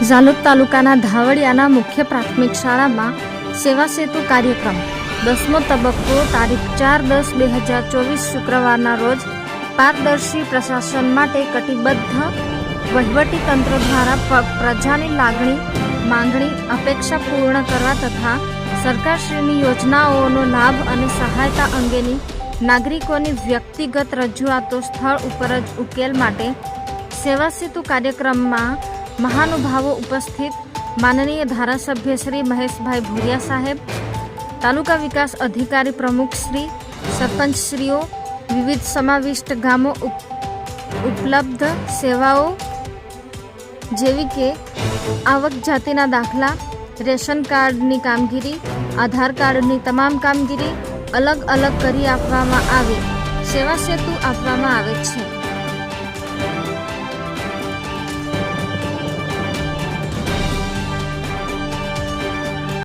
ઝાલોદ તાલુકાના ધાવડિયાના મુખ્ય પ્રાથમિક શાળામાં સેવા સેતુ કાર્યક્રમ. દસમો તબક્કો તારીખ ચાર દસ બે હજાર ચોવીસ શુક્રવારના રોજ પારદર્શી પ્રશાસન માટે કટિબદ્ધ વહીવટી તંત્ર દ્વારા પ્રજાની લાગણી, માંગણી, અપેક્ષા પૂર્ણ કરવા તથા સરકારશ્રીની યોજનાઓનો લાભ અને સહાયતા અંગેની નાગરિકોની વ્યક્તિગત રજૂઆતો સ્થળ ઉપર જ ઉકેલ માટે સેવા સેતુ કાર્યક્રમમાં મહાનુભાવો ઉપસ્થિત માનનીય ધારાસભ્ય શ્રી મહેશભાઈ ભુરિયા સાહેબ, તાલુકા વિકાસ અધિકારી પ્રમુખ શ્રી સરપંચશ્રીઓ, વિવિધ સમાવિષ્ટ ગામો ઉપ- ઉપલબ્ધ સેવાઓ જેવી કે આવક જાતિના દાખલા, રેશન કાર્ડની કામગીરી, આધાર કાર્ડની તમામ કામગીરી અલગ અલગ કરી આપવામાં આવે. સેવા સેતુ આપવામાં આવે છે.